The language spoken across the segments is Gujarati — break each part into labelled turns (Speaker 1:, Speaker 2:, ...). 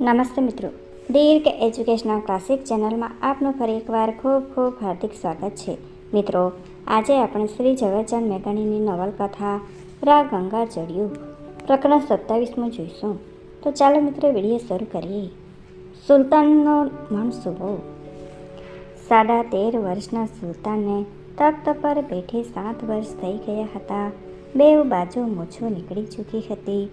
Speaker 1: નમસ્તે મિત્રો. દીર્ઘ એજ્યુકેશનલ ક્લાસિક ચેનલમાં આપનું ફરી એકવાર ખૂબ ખૂબ હાર્દિક સ્વાગત છે. મિત્રો, આજે આપણે શ્રી ઝવેરચંદ મેઘાણીની નવલકથા રા ગંગા ચડ્યું પ્રકરણ સત્તાવીસમાં જોઈશું. તો ચાલો મિત્રો વીડિયો શરૂ કરીએ. સુલતાનનો મનસૂબો સાડા તેર વર્ષના સુલતાનને તખ્ત પર બેઠે સાત વર્ષ થઈ ગયા હતા. બે બાજુ મૂછો નીકળી ચૂકી હતી.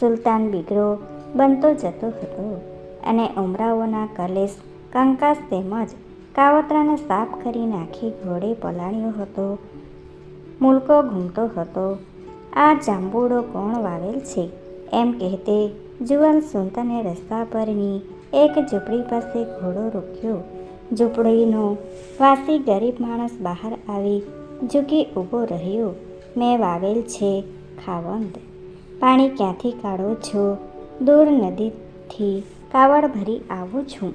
Speaker 1: સુલતાન બીગડો બનતો જતો હતો અને ઉમરાઓના કલેશ, કંકાસ તેમજ કાવતરાને સાફ કરી નાખી ઘોડે પલાળ્યો હતો. મુલકો ઘૂમતો હતો. આ જાંબુડો કોણ વાવેલ છે? એમ કહેતે જુવાલ સુંતને રસ્તા પરની એક ઝૂંપડી પાસે ઘોડો રોક્યો. ઝૂંપડીનો વાસી ગરીબ માણસ બહાર આવી ઝૂકી ઊભો રહ્યો. મેં વાવેલ છે, ખાવંદ. પાણી ક્યાંથી કાઢો છો? દૂર નદીથી કાવડ ભરી આવું છું.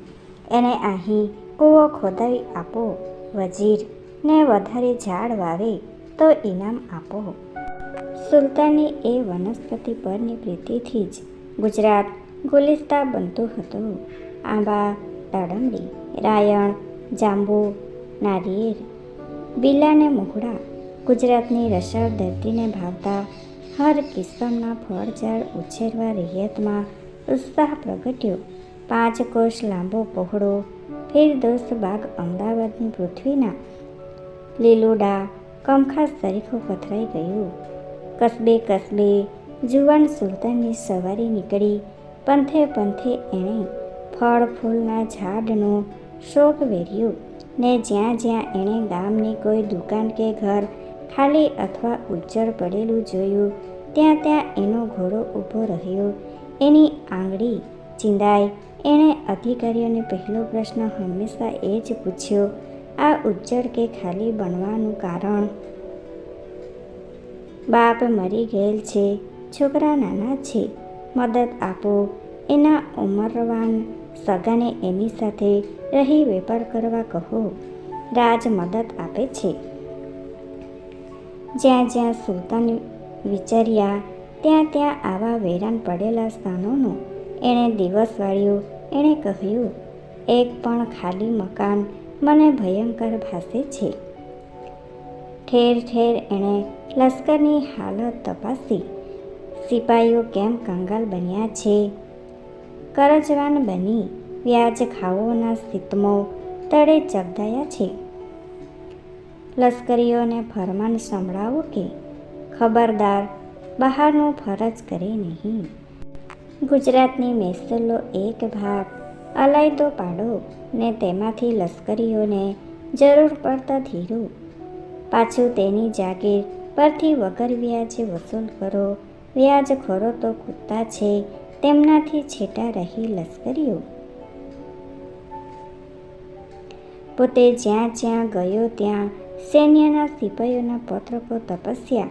Speaker 1: એને અહીં કૂવો ખોદાવી આપો વજીર ને વધારે ઝાડ વાવે તો ઇનામ આપો. સુલતાની એ વનસ્પતિ પરની પ્રીતિથી જ ગુજરાત ગુલિસ્તા બનતું હતું. આંબા દાડમડી રાયણ, જાંબુ નારિયેર બીલાને મોહડા ગુજરાતની રસાળ ધરતીને ભાવતા હર કિસ્મના ફળ ઝાડ ઉછેરવા રિયતમાં ઉત્સાહ પ્રગટ્યો. પાંચ કોષ લાંબો પહોળો ફિરદોસ બાગ અમદાવાદની પૃથ્વીના લીલુડા કમખાસ તરીકો પથરાઈ ગયું. કસબે કસબે જુવાન સુલતાનની સવારી નીકળી. પંથે પંથે એણે ફળ ફૂલના ઝાડનો શોખ વેર્યો ને જ્યાં જ્યાં એણે ગામની કોઈ દુકાન કે ઘર ખાલી અથવા ઉજ્જડ પડેલું જોયું. ત્યાં ત્યાં એનો ઘોડો ઊભો રહ્યો. એની આંગળી ચિંદાઈ. એણે અધિકારીઓને પહેલો પ્રશ્ન હંમેશા એ જ પૂછ્યો, આ ઉજ્જડ કે ખાલી બનવાનું કારણ? બાપ મરી ગયેલ છે. છોકરા નાના છે. મદદ આપો. એના ઉમરવાન સગાને એની સાથે રહી વેપાર કરવા કહો. રાજ મદદ આપે છે. જ્યાં જ્યાં સુલતાન વિચાર્યા, ત્યાં ત્યાં આવા વેરાન પડેલા સ્થાનોનો એણે દિવસ વાળ્યું. એણે કહ્યું, એક પણ ખાલી મકાન મને ભયંકર ભાસે છે. ઠેર ઠેર એણે લશ્કરની હાલત તપાસી. સિપાહીઓ કેમ કંગાલ બન્યા છે? કરજવાન બની વ્યાજ ખાવોના સ્થિતમો તળે ચગદાયા છે. લશ્કરીઓને ફરમાન સંભળાવો કે ખબરદાર બહારનું ફરજ કરે નહીં. ગુજરાતની મહેસૂલનો એક ભાગ અલાયદો પાડો ને તેમાંથી લશ્કરીઓને જરૂર પડતા ધીરો. પાછું તેની જાગીર પરથી વગર વ્યાજે વસૂલ કરો. વ્યાજ ખરો તો કૂદતા છે, તેમનાથી છેટા રહી લશ્કરીઓ. પોતે જ્યાં જ્યાં ગયો ત્યાં સૈન્યના સિપાહીઓના પત્રકો તપસ્યા.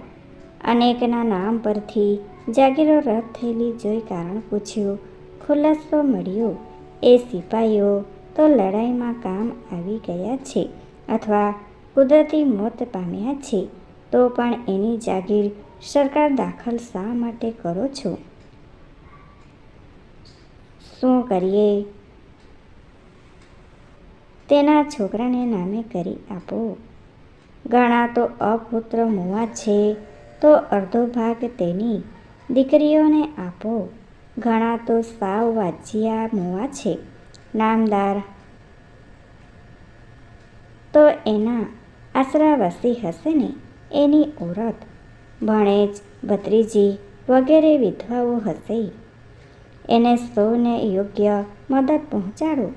Speaker 1: અનેકના નામ પરથી જાગીરો રદ થયેલી જોઈ કારણ પૂછ્યું. ખુલાસો મળ્યો. એ સિપાહીઓ તો લડાઈમાં કામ આવી ગયા છે અથવા કુદરતી મોત પામ્યા છે. તો પણ એની જાગીર સરકાર દાખલ શા માટે કરો છો? શું કરીએ? તેના છોકરાને નામે કરી આપો. ઘણા તો અપુત્ર મુવા છે, તો અડધો ભાગ તેની દીકરીઓને આપો. ઘણા તો સાવ વાજિયા મુવા છે. નામદાર. તો એના આશરાવાસી હશે ને એની ઓરત. ભણેજ, ભત્રીજી વગેરે વિધવાઓ હશે. એને સૌને યોગ્ય મદદ પહોંચાડો.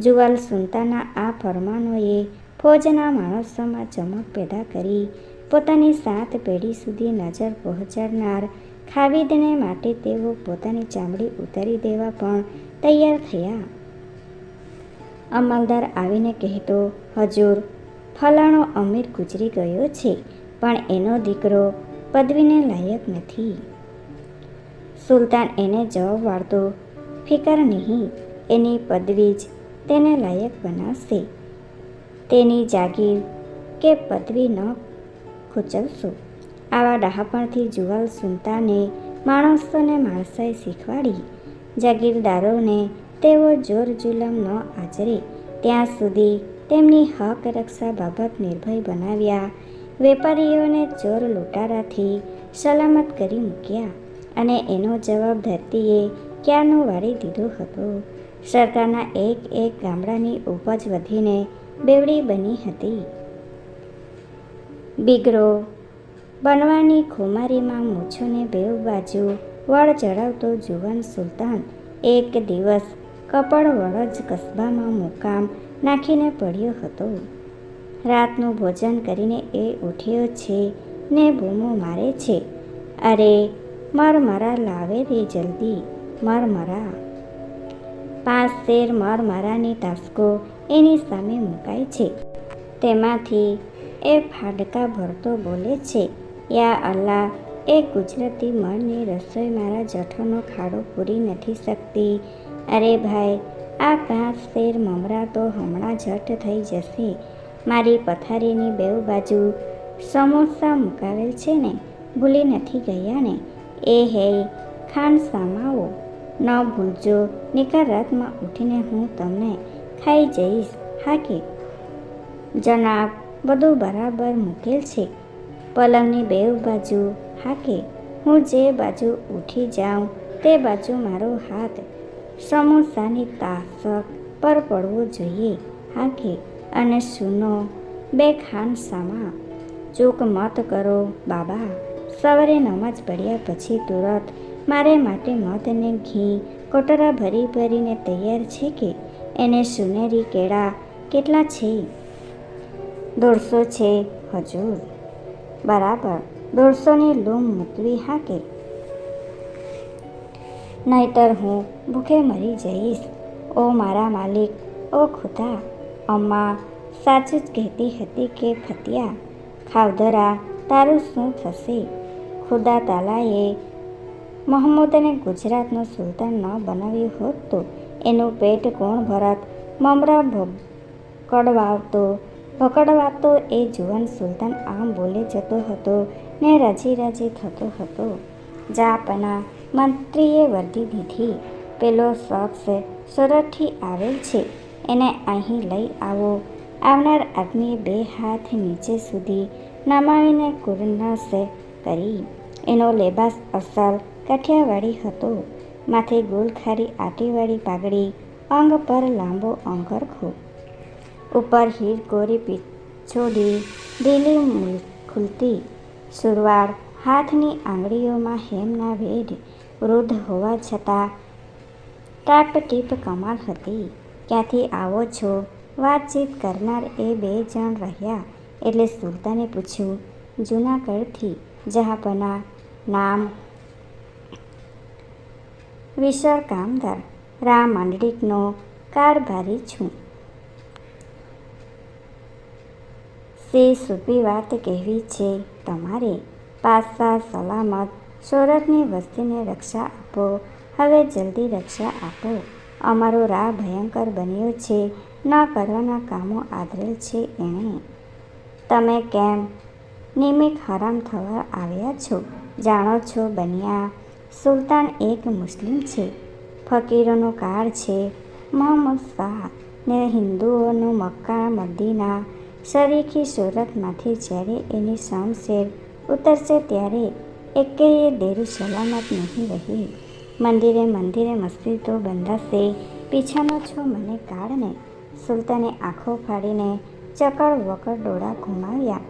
Speaker 1: જુવાલ સુલતાના આ ફરમાનોએ ફોજના માણસોમાં ચમક પેદા કરી પોતાની સાત પેઢી સુધી નજર પહોંચાડનાર ખાવિદને માટે તેઓ પોતાની ચામડી ઉતારી દેવા પણ તૈયાર થયા. અમલદાર આવીને કહેતો, હજુર, ફલાણો અમીર ગુજરી ગયો છે, પણ એનો દીકરો પદવીને લાયક નથી. સુલતાન એને જવાબ વાળતો, ફિકર નહીં, એની પદવી જ તેને લાયક બનાવશે. તેની જાગીર કે પદવી ન ખૂચવશો. આવા ડહાપણથી જુવાલ સુલતાને માણસોને માણસાઈ શીખવાડી. જાગીરદારોને તેઓ જોર જુલમ ન આચરે. ત્યાં સુધી તેમની હક રક્ષા બાબત નિર્ભય બનાવ્યા. વેપારીઓને ચોર લૂંટારાથી સલામત કરી મૂક્યા અને એનો જવાબ ધરતીએ ક્યાંનો વાળી દીધો હતો? સરકારના એક એક ગામડાની ઉપજ વધીને બેવડી બની હતી. બીગરો બનવાની ખુમારીમાં મૂછોને બેવ બાજુ વળ ચડાવતો જુવાન સુલતાન એક દિવસ કપડ વળજ કસ્બામાં મુકામ નાખીને પડ્યો હતો. રાતનું ભોજન કરીને એ ઉઠ્યો છે ને બૂમો મારે છે. અરે, મરમરા લાવે રે જલ્દી, મરમરા. પાંચ શેર મરમરાની તાસ્કો એની સામે મુકાય છે. તેમાંથી એ ફાડકા ભરતો બોલે છે, યા અલ્લાહ, એ ગુજરાતી મળની રસોઈ મારા જઠરનો ખાડો પૂરી નથી શકતી. અરે ભાઈ, આ પાંચ શેર મમરા તો હમણાં જટ થઈ જશે. મારી પથારીની બેઉ બાજુ સમોસા મુકાવેલ છે ને, ભૂલી નથી ગયા ને એ હે ખાંડ સામાવો. ન ભૂલજો, નિકાલ રાતમાં ઉઠીને હું તમને ખાઈ જઈશ. હા કે જનાબ બધું બરાબર મૂકેલ છે. પલંગની બે બાજુ હા કે હું જે બાજુ ઉઠી જાઉં તે બાજુ મારો હાથ. સમોસાની તાસક પર પડવો જોઈએ. હા કે અને સુનો, બે ખાન સામા. ચૂક મત કરો, બાબા. સવારે નમાજ પડ્યા પછી તુરત મારે માટે મધ અને ઘી, કોટરા ભરી ભરીને તૈયાર છે કે? એને સુનેરી કેળા કેટલા છે? દોઢસો છે, હજુર. બરાબર, દોઢસોની લૂમ મૂકવી હા કે નહીતર હું ભૂખે મરી જઈશ. ઓ મારા માલિક, ઓ ખુદા. અમ્મા સાચું જ કહેતી હતી કે ફતિયા ખાવધરા તારું શું થશે? ખુદા તાલાએ મોહમ્મદને ગુજરાતનો સુલતાન ન બનાવ્યું હોત તો એનું પેટ કોણ ભરત? મમરા ભકડવાવતો ભકડવાતો એ જુવાન સુલતાન આમ બોલે જતો હતો ને રાજી રાજી થતો હતો. જાપના મંત્રીએ વર્દી દીધી. પેલો શખ્સ સુરતથી આવેલ છે. એને અહીં લઈ આવો. આવનાર આદમીએ બે હાથ નીચે સુધી નમાવીને કુરનાશ કરી. એનો લેબાસ અસલ કાઠિયાવાડી હતો. માથે ગોલખારી આટીવાળી પાઘડી, અંગ પર લાંબો અંગરખો ઉપર હીર કોરી પીછોડી ઢીલી ખુલતી. સુરવાળ હાથની આંગળીઓમાં હેમના વેઢ વૃદ્ધ હોવા છતાં ટાપ ટીપ કમાલ હતી. ક્યાંથી આવો છો? વાતચીત કરનાર એ બે જણ રહ્યા એટલે સુલતાને પૂછ્યું, જૂનાગઢથી જહાપના, નામ વિશાળ કામદાર રામ માંડલિકનો કારભારી છું. સે સુપી વાત કહેવી છે, તમારે પાસા સલામત સુરતની વસ્તીને રક્ષા આપો. હવે જલ્દી રક્ષા આપો. અમારો રાહ ભયંકર બન્યો છે. ન કરવાના કામો આદરેલ છે એણે. તમે કેમ નિમિત હરામ થવા આવ્યા છો? જાણો છો બન્યા સુલતાન એક મુસ્લિમ છે. ફકીરોનો કાળ છે. મોહમ્મદ શાહ ને હિન્દુઓનો મક્કા, મદીના, શરીખી સુરતમાંથી જ્યારે એની શમશેર ઉતરશે ત્યારે એકેય દેરી સલામત નહીં રહી. મંદિરે મંદિરે મસ્જિદો બંધાશે. પીછાનો છો મને કાળને સુલતાને આંખો ફાડીને ચકડ વકડ ડોળા ઘુમાવ્યા.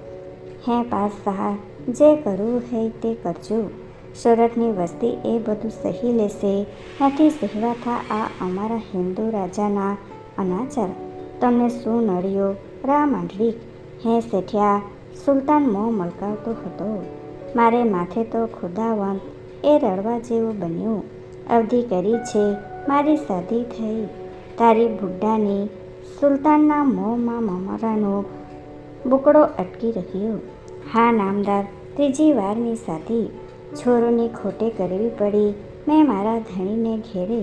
Speaker 1: હે પાસ શાહ જે કરવું હે તે કરજો. સુરતની વસ્તી એ બધું સહી લેશે. નથી સહેવાતા આ અમારા હિન્દુ રાજાના અનાચાર. તમને શું નડ્યો? રા માંડલિક હે શેઠિયા સુલતાન મોં મલકાવતો હતો. મારે માથે તો ખુદાવંત એ રડવા જેવું બન્યું. અવધિ કરી છે, મારી સાદી થઈ. તારી બુઢ્ઢાની સુલતાનના મોંમાં મમરાનો બુકડો અટકી રહ્યો. હા, નામદાર, ત્રીજી વારની સાથી છોરોની ખોટે કરવી પડી. મેં મારા ધણીને ઘેરે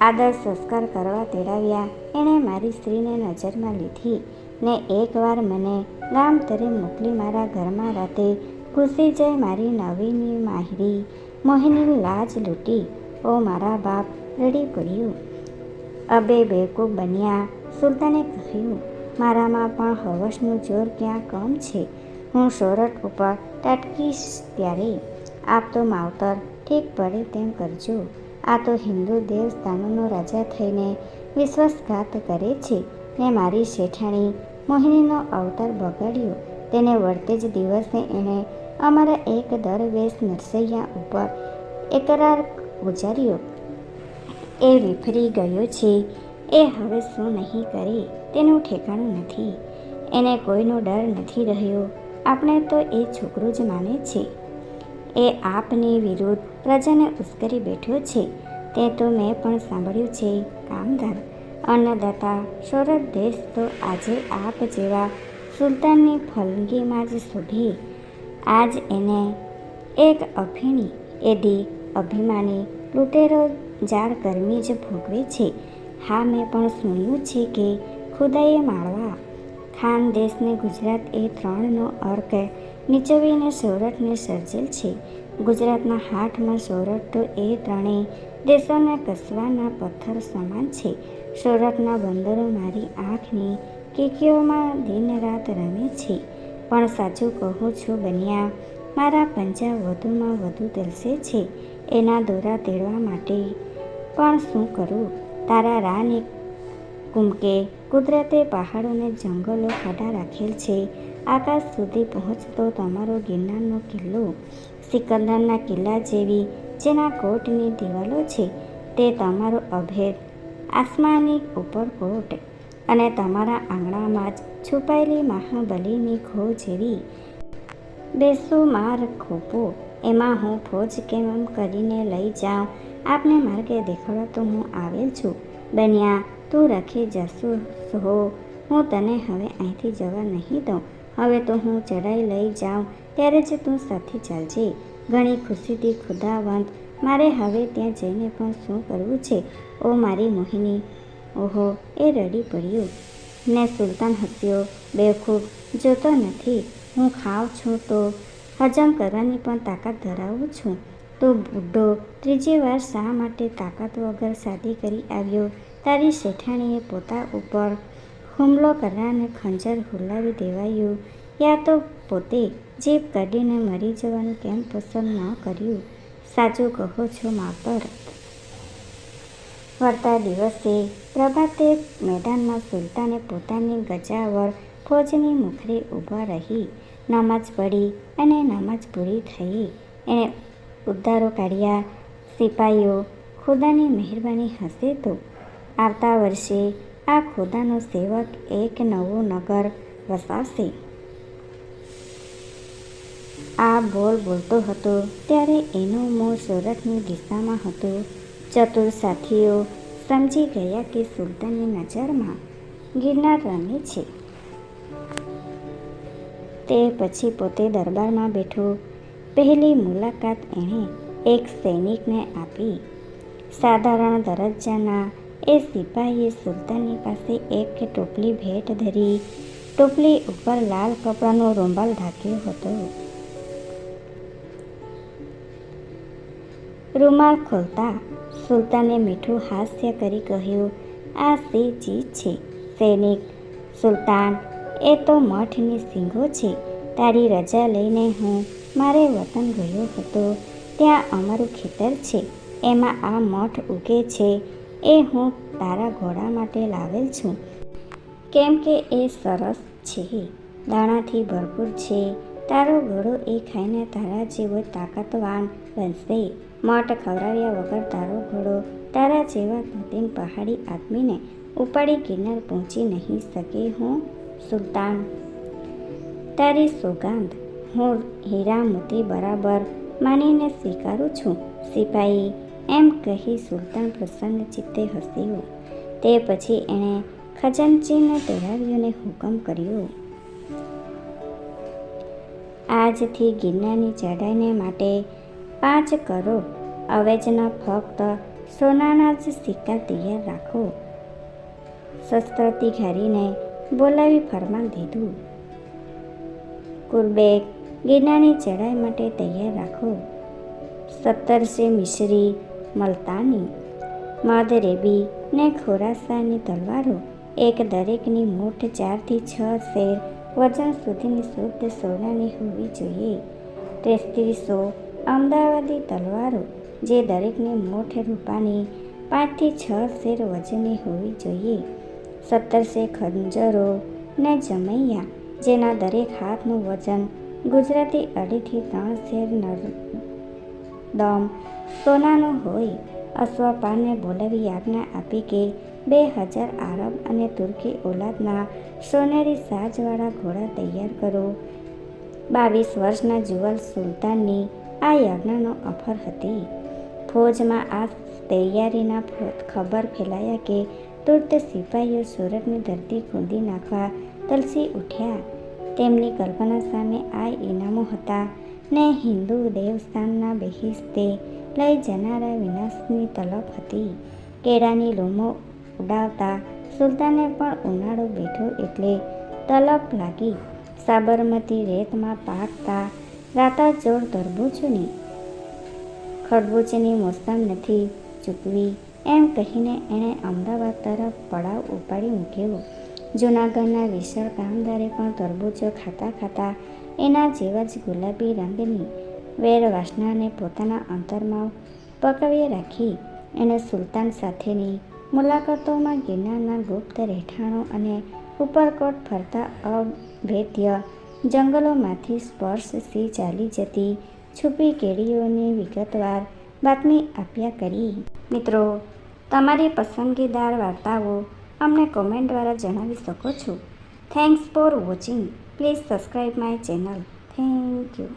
Speaker 1: આદર સંસ્કાર કરવા તેડાવ્યા. એણે મારી સ્ત્રીને નજરમાં લીધી ને એકવાર મને ગામતરે મોકલી મારા ઘરમાં રાતે ઘૂસી જઈ મારી નવીની માહિરી. મોહિની લાજ લૂંટી. ઓ મારા બાપ, રડી પડ્યું. અબે બેવકૂફ બન્યા. સુલતાને કહ્યું, મારામાં પણ હવસનું જોર ક્યાં કમ છે? હું સોરઠ ઉપર ટટકીશ ત્યારે. આપ તો માવતર, ઠીક પડે તેમ કરજો. આ તો હિન્દુ દેવસ્થાનોનો રાજા થઈને વિશ્વાસઘાત કરે છે. ને મારી શેઠાણી મોહિનીનો અવતાર બગાડ્યો. તેને વળતે જ દિવસે એણે અમારા એક દરવેશ નરસૈયા ઉપર એકરાર ગુજાર્યો એ વિફરી ગયો છે. એ હવે શું નહીં કરે તેનું ઠેકાણું નથી. એને કોઈનો ડર નથી રહ્યો. આપણે તો એ છોકરો જ માને છે. એ આપની વિરુદ્ધ પ્રજાને ઉશ્કેરી બેઠો છે. તે તો મેં પણ સાંભળ્યું છે, કામદાર. અન્નદાતા સોરઠ દેશ તો આજે આપ જેવા સુલતાનની ફલંગીમાં જ શોભે આજ એને એક અફીણી, એદી અભિમાની લૂંટેરો જાળ ગરમી જ ભોગવે છે. હા, મેં પણ સુન્યું છે કે ખુદાએ માળવા ખાન દેશને ગુજરાત એ ત્રણનો અર્ક નીચવીને સોરઠને સર્જેલ છે. ગુજરાતના હાથમાં સોરઠ તો એ ત્રણેય દેશોના કસવાના પથ્થર સમાન છે. સોરઠના બંદરો મારી આંખની કેકીઓમાં દિન રાત રમે છે. પણ સાચું કહું છું બન્યા, મારા પંજા વધુમાં વધુ તલસે છે. એના દોરા તેડવા માટે પણ શું કરું? તારા રાની કુમકે કુદરતે પહાડોને જંગલો ખાડા રાખેલ છે. આકાશ સુધી પહોંચતો તમારો ગિરનારનો કિલ્લો સિકંદરના કિલ્લા જેવી, જેના કોટની દિવાલો છે, તે તમારો અભેદ આસમાની ઉપરકોટ અને તમારા આંગણામાં જ છુપાયેલી મહાબલીની ખો જેવી. બેસુમાર ખોપો, એમાં હું ફોજ કેમ કરીને લઈ જાઉં? આપને માર્ગે દેખાડવા તો હું આવેલ છું. બન્યા તું રાખી જશો હો હું તને હવે અહીંથી જવા નહીં દઉં. હવે તો હું ચડાઈ લઈ જાઉં, ત્યારે જ તું સાથે ચાલજે. ઘણી ખુશીથી ખુદાવંત, મારે હવે ત્યાં જઈને પણ શું કરવું છે? ઓ મારી મોહિની, ઓહો, એ રડી પડ્યું. ને સુલતાન હસ્યો, બેવકૂફ, જોતો નથી. હું ખાઉં છું તો હજમ કરવાની પણ તાકાત ધરાવું છું. તો બુડ્ઢો, ત્રીજી વાર શા માટે તાકાત વગર શાદી કરી આવ્યો? તારી શેઠાણીએ પોતા ઉપર હુમલો કરવાને ખંજર હુલાવી દેવાયું. યા તો પોતે જીભ કાઢીને મરી જવાનું કેમ પસંદ ન કર્યું? સાચું કહો છો માપર વળતા દિવસે પ્રભાતે મેદાનમાં સુલતાને પોતાની ગજાવર ફોજની મુખરે ઊભા રહી. નમાજ પડી અને નમાજ પૂરી થઈ. એણે ઉદ્ધારો કાઢ્યા. સિપાઈઓ ખુદાની મહેરબાની હશે તો આવતા વર્ષે આ ખુદાનો સેવક એક નવું નગર વસાવશે. આ બોલ બોલતો હતો ત્યારે એનું મોં સુરતની દિશામાં હતું. ચતુર સાથીઓ સમજી ગયા કે સુલતાનની નજરમાં ગિરનાર રમે છે. તે પછી પોતે દરબારમાં બેઠો. પહેલી મુલાકાત એણે એક સૈનિકને આપી. સાધારણ દરજ્જાના એ સિપાહીએ સુલતાનની પાસે એક ટોપલી ભેટ ધરી. ટોપલી ઉપર લાલ કપડાનો રૂમાલ ઢાંક્યો હતો. રૂમાલ ખોલતા સુલતાને મીઠું હાસ્ય કરી કહ્યું, આ સે ચીજ છે, સૈનિક. સુલતાન, એ તો મઠની સિંહો છે. તારી રજા લઈને હું મારે વતન ગયો હતો. ત્યાં અમારું ખેતર છે. એમાં આ મઠ ઉગે છે. એ હું તારા ઘોડા માટે લાવેલ છું. કેમ કે એ સરસ છે. દાણાથી ભરપૂર છે. તારો ઘોડો એ ખાઈને તારા જેવો તાકાતવાન બનશે. મઠ ખવડાવ્યા વગર તારો ઘોડો તારા જેવા નદીન પહાડી આદમીને ઉપાડી ગિરનાર પહોંચી નહીં શકે હું, સુલતાન. તારી સોગાંદ હું હીરા મોતી બરાબર માનીને સ્વીકારું છું, સિપાહી. એમ કહી સુલતાન પ્રસન્ન ચિત્તે હસ્યો તે પછી એણે ખજાનચીને તેડાવ્યોને હુકમ કર્યો. આજથી ગિરનારની ચઢાઈને માટે પાંચ કરોડ અવેજના ફક્ત સોનાના જ સિક્કા તૈયાર રાખો. શસ્ત્રથી ઘારીને બોલાવી ફરમાન દીધું. કુરબેગ ગિરનારની ચઢાઈ માટે તૈયાર રાખો. સત્તરસે મિશ્રી મલતાની મદરેબી ને ખોરાસાની તલવારો એક દરેકની મૂઠ ચારથી છ શેર વજન સુધીની શુદ્ધ સોનાની હોવી જોઈએ. તેત્રીસો અમદાવાદી તલવારો જે દરેકની મૂઠ રૂપાની પાંચથી છ શેર વજનની હોવી જોઈએ. સત્તરસે ખંજરો ને જમૈયા જેના દરેક હાથનું વજન ગુજરાતી અઢીથી ત્રણ શેર નરદમ સોનાનું હોય અશ્વપાને બોલાવી આજ્ઞા આપી કે બે હજાર આરબ અને તુર્કી ઓલાદના સોનેરી સાજવાળા ઘોડા તૈયાર કરો. બાવીસ વર્ષના જુવલ સુલતાનની આ યાજ્ઞાનો અફર હતી. ફૌજમાં આ તૈયારીના ખબર ફેલાયા કે તુર્ત સિપાહીઓ સુરતની ધરતી ખોદી નાખવા તલસી ઉઠ્યા. તેમની કલ્પના સામે આ ઇનામો હતા ને હિન્દુ દેવસ્થાનના બહિસ્તે લઈ જનારા વિનાશની તલબ હતી. કેળાની લૂમો ઉડાવતા સુલતાને પણ ઉનાળો બેઠો એટલે તલબ લાગી. સાબરમતી રેતમાં પાકતા રાતા જોડ તરબૂચની, ખરબૂચની મોસમ નથી ચૂકવી એમ કહીને એણે અમદાવાદ તરફ પડાવ ઉપાડી મૂક્યો. જૂનાગઢના વિશાળ કામદારે પણ તરબૂચો ખાતા ખાતા એના જેવા જ ગુલાબી રંગની વેર વાસનાને પોતાના અંતરમાં પકવી રાખી એણે સુલતાન સાથેની મુલાકાતોમાં ગિરનારના ગુપ્ત રહેઠાણો અને ઉપરકોટ ફરતા અભેદ્ય જંગલોમાંથી સ્પર્શથી ચાલી જતી છુપી કેડીઓની વિગતવાર બાતમી આપ્યા કરી. મિત્રો, તમારી પસંદગીદાર વાર્તાઓ અમને કોમેન્ટ દ્વારા જણાવી શકો છો. Thanks for watching please subscribe my channel thank you